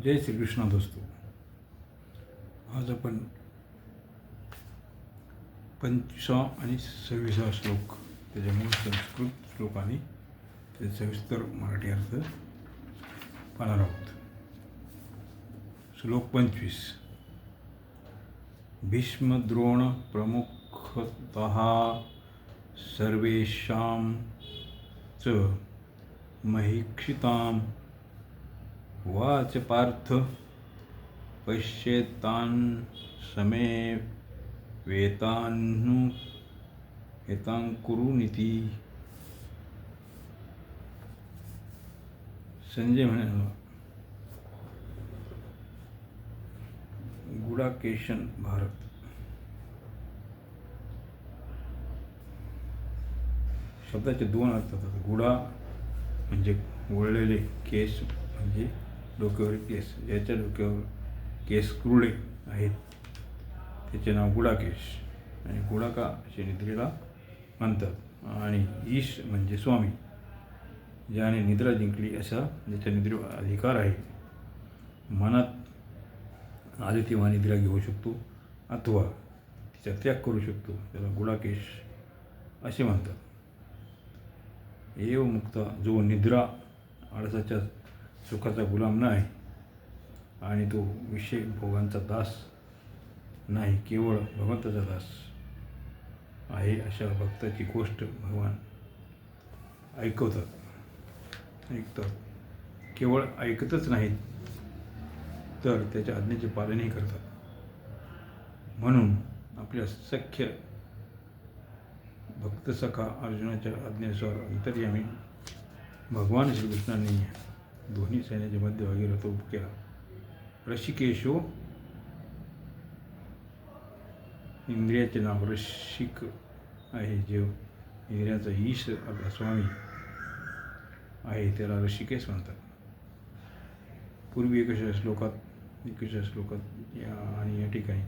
जय श्रीकृष्ण दोस्तो आज आपण पंचवा आणि सव्वीसा श्लोक त्याच्यामुळे संस्कृत श्लोक आणि त्याचे सविस्तर मराठी अर्थ पाहणार आहोत. श्लोक पंचवीस. भीष्मद्रोण प्रमुखत सर्वेषां च महिक्षितां वाच पार्थ पश्येतान् समे वेतान्नु हेतांकुरुनिती संजय म्हणे गुडाकेशन भारत। शब्दाचे दोन अर्थ होतात. गुडा म्हणजे वळलेले केस म्हणजे डोक्यावर केस याच्या डोक्यावर केस कुरळे आहेत त्याचे नाव गुडाकेश. आणि गुडाका असे निद्रेला म्हणतात. आणि ईश म्हणजे स्वामी ज्याने निद्रा जिंकली असा ज्याच्या निद्रे अधिकार आहे. मनात आले तेव्हा निद्रा घेऊ शकतो अथवा तिचा त्याग करू शकतो त्याला गुडाकेश असे म्हणतात. एव मुक्त जो निद्रा आळसाच्या सुखाचा गुलाम नाही आणि तो विषय भोगांचा दास नाही केवळ भगवंताचा दास आहे अशा भक्ताची गोष्ट भगवान ऐकवतात. ऐकतात. केवळ ऐकतच नाहीत तर त्याच्या आज्ञेचे पालनही करतात. म्हणून आपल्या सख्य भक्तसखा अर्जुनाच्या आज्ञेनुसार अंतर्यामी भगवान श्रीकृष्णांनी दोन्ही सैन्याच्या मध्यभागी रथोप केला. ऋषिकेशो इंद्रियाचे नाव ऋषिक आहे. जे इंद्रियाचा ईश आपला स्वामी आहे त्याला ऋषिकेश म्हणतात. पूर्वी एकशा श्लोकात एकशा श्लोकात या आणि या ठिकाणी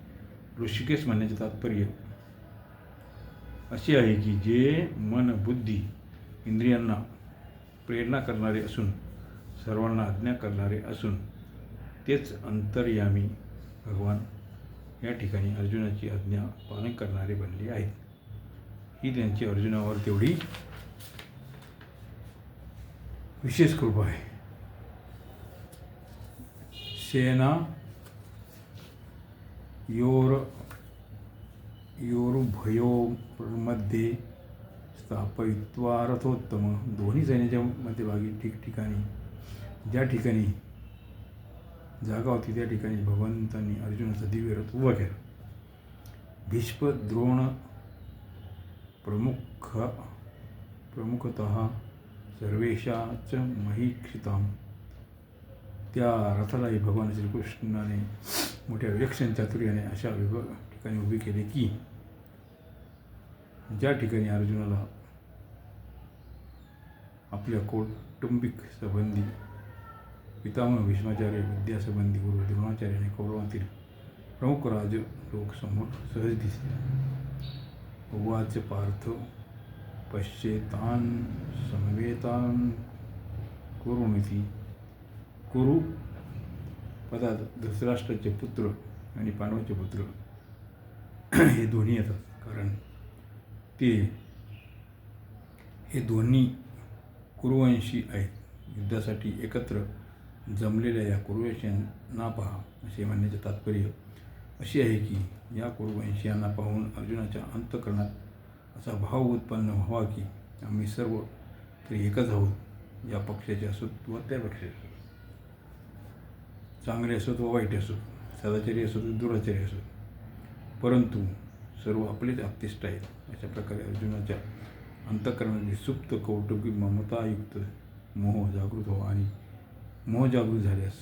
ऋषिकेश म्हणण्याचे तात्पर्य असे आहे की जे मन बुद्धी इंद्रियांना प्रेरणा करणारे असून सर्वांना आज्ञा करणारे असून तेच अंतर्यामी भगवान या ठिकाणी अर्जुनाची आज्ञा पालन करणारे बनले आहेत. ही त्यांची अर्जुनावर तेवढी विशेष कृपा आहे. सेना योर योरुभयोमध्ये स्थापयित्वा रथोत्तम. दोन्ही सैन्याच्या मध्यभागी ठिकठिकाणी ज्या ठिकाणी जागा होती त्या ठिकाणी भगवंतांनी अर्जुनाचा दिव्य रथ उभा केला. भीष्म द्रोण प्रमुख प्रमुखत सर्वेशाच महीक्षिताम त्या रथालाही भगवान श्रीकृष्णाने मोठ्या विलक्षण चातुर्याने अशा विभ ठिकाणी उभी केले की ज्या ठिकाणी अर्जुनाला आपल्या कौटुंबिक संबंधी पितामह भीष्माचार्य विद्यासंबंधी गुरु द्रोणाचार्य आणि कौरवातील प्रमुख राज लोकसमोर सहज दिसले. उवाच पार्थ पश्चेतान समवेतान कुरुमिती कुरु पदात धृतराष्ट्राचे पुत्र आणि पांडवाचे पुत्र हे दोन्ही येतात. कारण ते हे दोन्ही कुरुवंशी आहेत. युद्धासाठी एकत्र जमलेल्या या कुरुवंशांना पहा असे म्हणण्याचे तात्पर्य असे आहे की या कुरुवंशीयांना पाहून अर्जुनाच्या अंतकरणात असा भाव उत्पन्न व्हावा की आम्ही सर्व तरी एकच आहोत या पक्षाचे असोत व त्या पक्षाचे असोत. चांगले असोत व वाईट असोत सदाचारी असोत दुराचारी असोत. परंतु सर्व आपलेच आप्तिष्ट आहेत अशा प्रकारे अर्जुनाच्या अंतकरणाची सुप्त कौटुंबिक ममतायुक्त मोह जागृत हो आणि मोह जागृत झाल्यास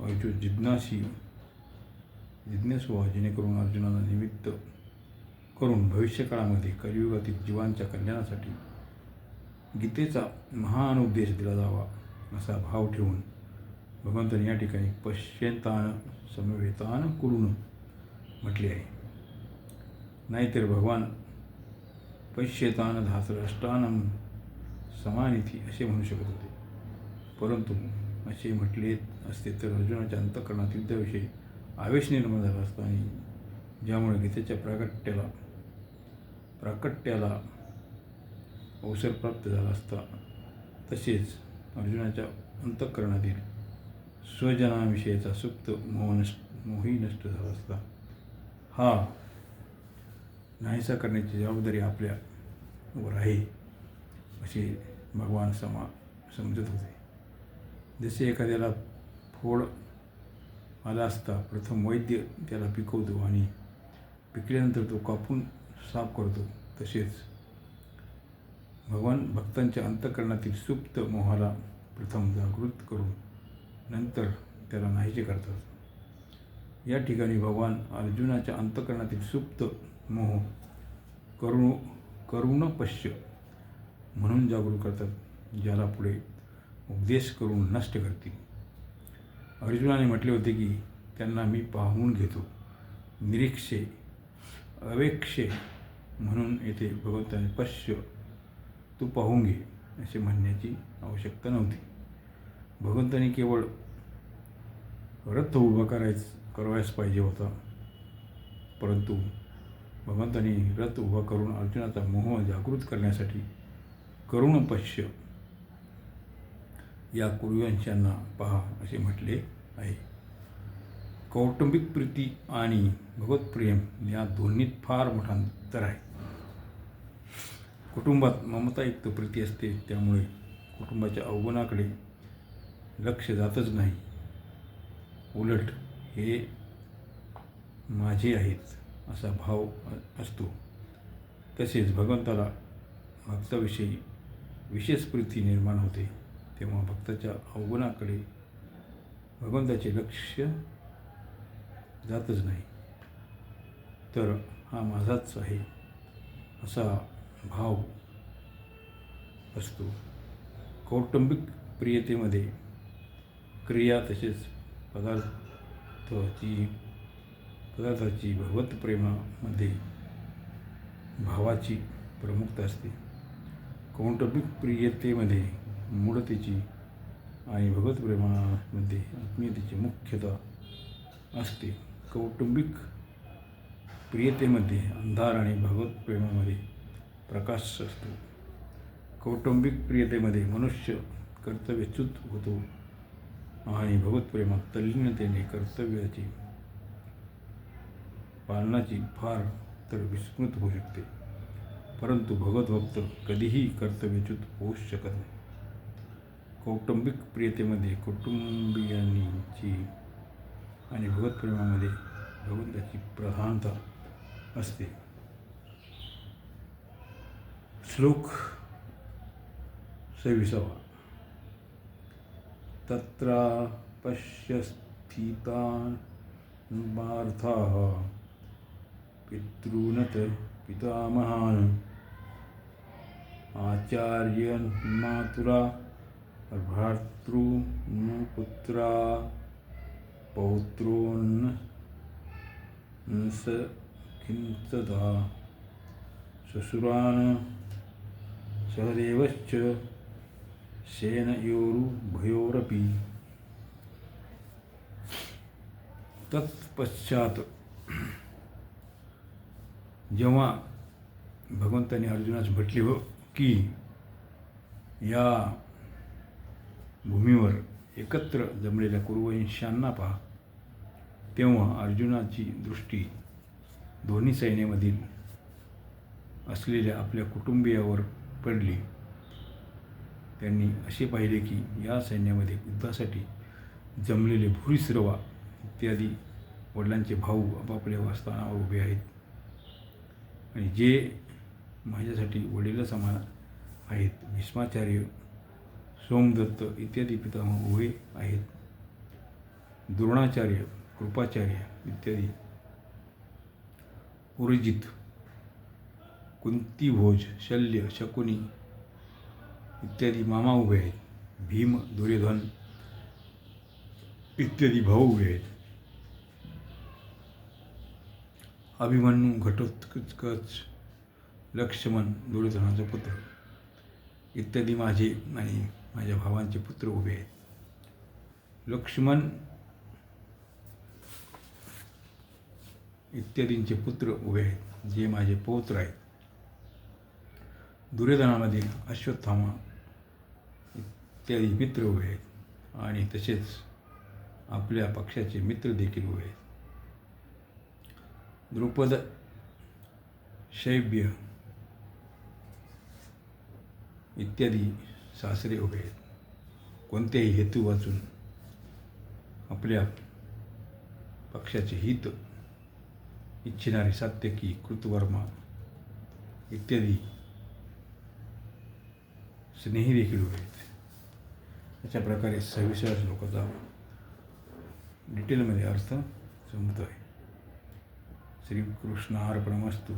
अर्जुन जिज्ञासी जिज्ञास व्हा जेणेकरून अर्जुनाला निमित्त करून भविष्यकाळामध्ये कलियुगातील जीवांच्या कल्याणासाठी गीतेचा महान उपदेश दिला जावा असा भाव ठेवून भगवंतांनी या ठिकाणी पश्यतान समवेतान करून म्हटले आहे. नाहीतर भगवान पश्यतान धातराष्ट्रानम समानिथी असे म्हणू शकत होते. परंतु असे म्हटले असते तर अर्जुनाच्या अंतकरणातील त्याविषयी आवेश निर्माण झाला असता आणि ज्यामुळे गीतेच्या प्राकट्याला प्राकट्याला अवसर प्राप्त झाला असता. तसेच अर्जुनाच्या अंतःकरणातील स्वजनाविषयीचा सुप्त मोह नष्ट मोही नष्ट झाला असता. हा नाहीसा करण्याची जबाबदारी आपल्यावर आहे असे भगवान समा समजत होते. जसे एखाद्याला फोड आला असता प्रथम वैद्य त्याला पिकवतो आणि पिकल्यानंतर तो कापून साफ करतो. तसेच भगवान भक्तांच्या अंतकरणातील सुप्त मोहाला प्रथम जागृत करून नंतर त्याला नाहीसे करतात. या ठिकाणी भगवान अर्जुनाच्या अंतकरणातील सुप्त मोह करुण करुणपश्य म्हणून जागृत करतात ज्याला पुढे उपदेश करून नष्ट करतील. अर्जुनाने म्हटले होते की त्यांना मी पाहून घेतो. निरीक्षे अवेक्षे म्हणून येथे भगवंताने पश्य तू पाहून घे असे म्हणण्याची आवश्यकता नव्हती. भगवंताने केवळ रथ उभा करायच करावयास पाहिजे होता. परंतु भगवंताने रथ उभा करून अर्जुनाचा मोह जागृत करण्यासाठी करुण पश्य या कुरुवंशांना पहा असे म्हटले आहे. कौटुंबिक प्रीती आणि भगवतप्रेम या दोन्हीत फार मोठा अंतर आहे. कुटुंबात ममतायुक्त प्रीती असते त्यामुळे कुटुंबाच्या अवगुणाकडे लक्ष जातच नाही. उलट हे माझे आहेत असा भाव असतो. तसेच भगवंताला भक्ताविषयी विशेष प्रीती निर्माण होते. तेव्हा भक्ताच्या अवगुणाकडे भगवंताचे लक्ष जातच नाही. तर हा माझाच आहे असा भाव असतो. कौटुंबिक प्रियतेमध्ये क्रिया तसेच पदार्थाची पदार्थाची भगवत प्रेमामध्ये भावाची प्रमुखता असते. कौटुंबिक प्रियतेमध्ये मूढतेची आणि भगवतप्रेमामध्ये आत्मीयतेची मुख्यता असते. कौटुंबिक प्रियतेमध्ये अंधार आणि भगवतप्रेमामध्ये प्रकाश असतो. कौटुंबिक प्रियतेमध्ये मनुष्य कर्तव्यच्युत होतो आणि भगवतप्रेमात तल्लीनतेने कर्तव्याची पालनाची फार तर विस्मृत होऊ शकते. परंतु भगवतभक्त कधीही कर्तव्यच्युत होऊच शकत नाही. कौटुंबिक प्रियतेमध्ये कुटुंबियांची आणि भगवतप्रेमामध्ये भगवंताची प्रधानता असते. श्लोक सविसावा तत्र पश्यस्थिता पार्थाः पितॄनत पितामहान् आचार्यन् मातुरा भ्रातृपुत्रा पुत्रा पौत्रोन् स किंचदा सहदेवश्च सेनयोरुभयोरपि तत्पश्चात जेव्हा भगवंताने अर्जुनास म्हटले हो की या भूमीवर एकत्र जमलेल्या कुरुवंशांना पहा. तेव्हा अर्जुनाची दृष्टी दोन्ही सैन्यामधील असलेल्या आपल्या कुटुंबियावर पडली. त्यांनी असे पाहिले की या सैन्यामध्ये युद्धासाठी जमलेले भूरिश्रवा इत्यादी वडिलांचे भाऊ आपापल्या वास्थानावर उभे आहेत. आणि जे माझ्यासाठी वडील समान आहेत भीष्माचार्य सोमदत्त इत्यादी पितामह उभे आहेत. द्रोणाचार्य कृपाचार्य इत्यादी. उर्जित कुंतीभोज शल्य शकुनी इत्यादी मामा उभे आहेत. भीम दुर्योधन इत्यादी भाऊ उभे आहेत. अभिमन्यू घटोत्कच लक्ष्मण दुर्योधनाचा पुत्र इत्यादी माझे आणि माझ्या भावांचे पुत्र उभे आहेत. लक्ष्मण इत्यादींचे पुत्र उभे आहेत जे माझे पौत्र आहेत. दुर्योधनामधील अश्वत्थामा इत्यादी मित्र उभे आहेत आणि तसेच आपल्या पक्षाचे मित्र देखील उभे आहेत. द्रुपद शैब्य इत्यादी सासरे उभे आहेत. कोणत्याही हेतू वाचून आपल्या पक्षाचे हित इच्छिणारे सात्यकी कृतवर्मा इत्यादी स्नेही देखील उभे आहेत. अशा प्रकारे सविस्तर श्लोकाचा डिटेलमध्ये अर्थ समजतो आहे श्रीकृष्ण अर्पणमस्तू.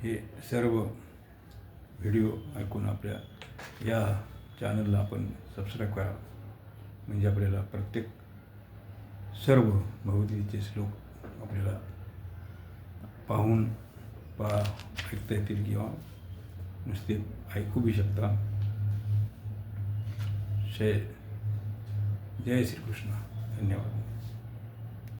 हे सर्व व्हिडिओ ऐकून आपल्या या चॅनलला आपण सबस्क्राईब करा. म्हणजे आपल्याला प्रत्येक सर्व भगवद्गीतेचे श्लोक आपल्याला पाहून पा ऐकता येतील किंवा नुसते ऐकू बी शकता. जय जय श्रीकृष्ण. धन्यवाद.